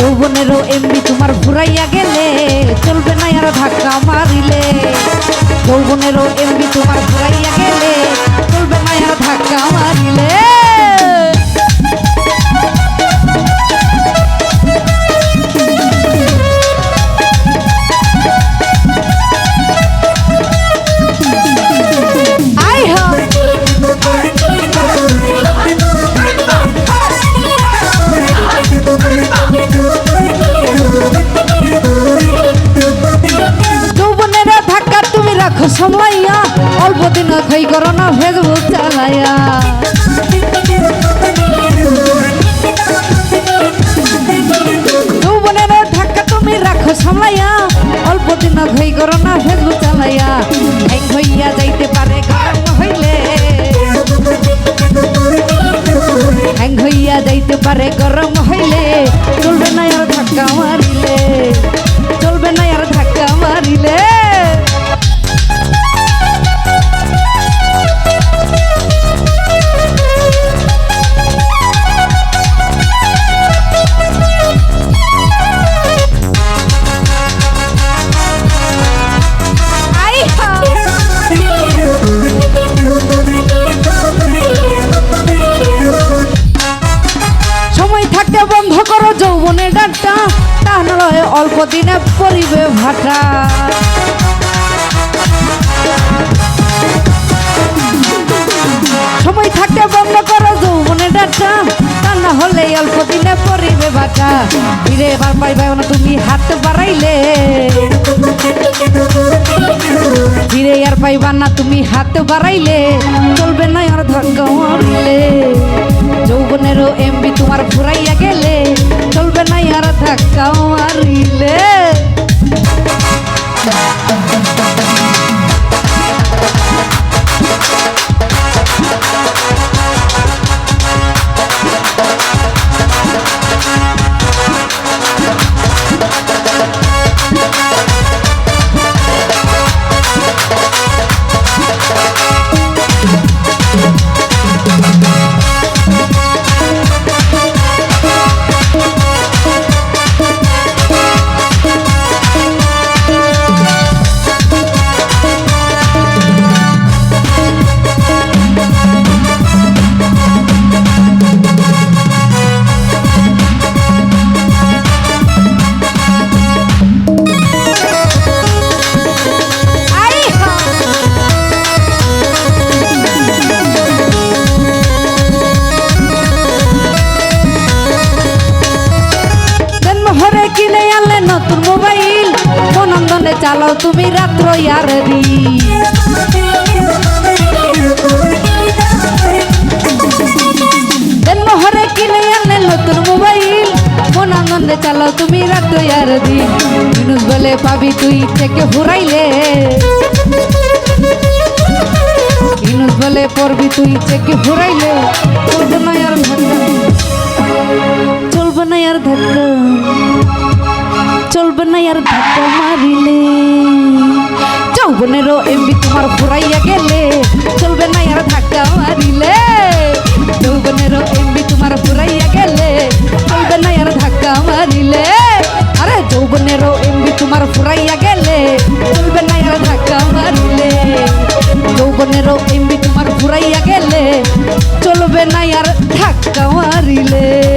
যৌবনেরও এমনি তোমার ঘুরাইয়া গেলে, চলবে না আর ধাক্কা মারিলে। যৌবনেরও এমনি তোমার ঘুরাইয়া গেলে সমলাইয়া অল্প দিন খই করো না, ফেসবুক চালাইয়া যৌবনের ধাক্কা তুমি রাখো সামলাইয়া অল্প দিন খই করো না, ফেসবুক চালাইয়া হ্যাং হইয়া যাইতে পারে গরম হইলে। হ্যাং হইয়া যাইতে পারে, গরম হইলে, চলবে না ধাক্কা মারিলে। অল্প দিনে পরিবে ভাটা। সময় থাকতে বন্ধ করো যৌবনের ডাক্তা তা না হলে অল্প দিনে পরিবে ভাটা। ফিরে এবার পাইবে না তুমি হাত বাড়াইলে। ফিরে আর পাইবা না তুমি হাত বাড়াইলে। চলবে না আর মারিলে যৌবনেরও এমবি তোমার ঘুরাইয়া গেলে। চলবে না আর ধাক্কা চালাও তুমি রাত্র ইয়ারি জন্মহরে কিনে আনলে নতুন মোবাইল। মনন্দনে চালাও তুমি রাত্র ইয়ারি মিনুস বলে পাবি তুই থেকে ফুরাইলে। ইনুস বলে পড়বি তুই চেকে ফুরাইলে। চলবে না আর ধাক্কা। না আর ধাক্কা। চলবে না আর ধাক্কা মারিলে। যৌবনেরও এমবি তোমার ফুরাইয়া গেলে চলবে না আর ধাক্কা মারিলে। যৌবনেরও এমবি তোমার ফুরাইয়া গেলে চলবে না আর ধাক্কা মারিলে। আরে যৌবনেরও এমবি তোমার ফুরাইয়া গেলে চলবে না আর ধাক্কা মারিলে। যৌবনেরও এমবি তোমার ফুরাইয়া গেলে, চলবে না আর ধাক্কা মারিলে।